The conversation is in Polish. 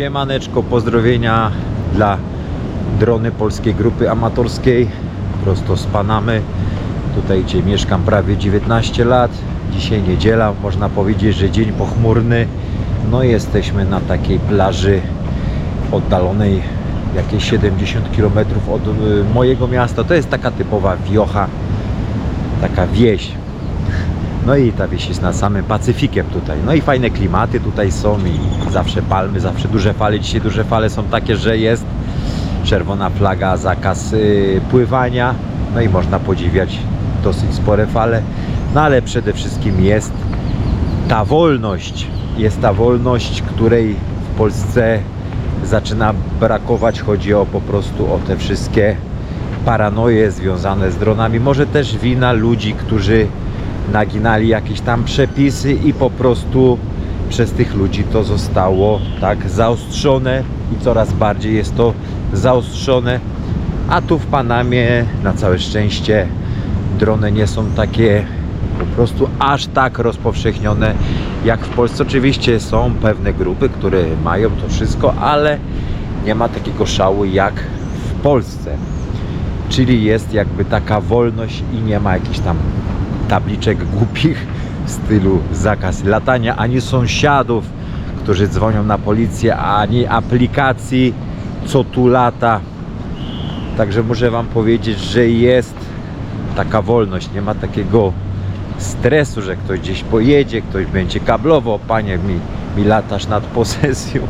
Siemaneczko, pozdrowienia dla drony Polskiej Grupy Amatorskiej prosto z Panamy. Tutaj gdzie mieszkam prawie 19 lat. Dzisiaj niedziela, można powiedzieć, że dzień pochmurny. No jesteśmy na takiej plaży oddalonej jakieś 70 km od y, mojego miasta. To jest taka typowa wiocha, taka wieś. No i ta wieś jest nad samym Pacyfikiem tutaj. No i fajne klimaty tutaj są i zawsze palmy, zawsze duże fale. Dzisiaj duże fale są takie, że jest czerwona flaga, zakaz y, pływania. No i można podziwiać dosyć spore fale. No ale przede wszystkim jest ta wolność. Jest ta wolność, której w Polsce zaczyna brakować. Chodzi o po prostu o te wszystkie paranoje związane z dronami. Może też wina ludzi, którzy naginali jakieś tam przepisy i po prostu przez tych ludzi to zostało tak zaostrzone i coraz bardziej jest to zaostrzone. A tu w Panamie na całe szczęście drony nie są takie po prostu aż tak rozpowszechnione jak w Polsce. Oczywiście są pewne grupy, które mają to wszystko, ale nie ma takiego szału jak w Polsce. Czyli jest jakby taka wolność i nie ma jakichś tam tabliczek głupich w stylu zakaz latania, ani sąsiadów, którzy dzwonią na policję, ani aplikacji, co tu lata. Także muszę Wam powiedzieć, że jest taka wolność, nie ma takiego stresu, że ktoś gdzieś pojedzie, ktoś będzie kablował, panie mi, mi latasz nad posesją.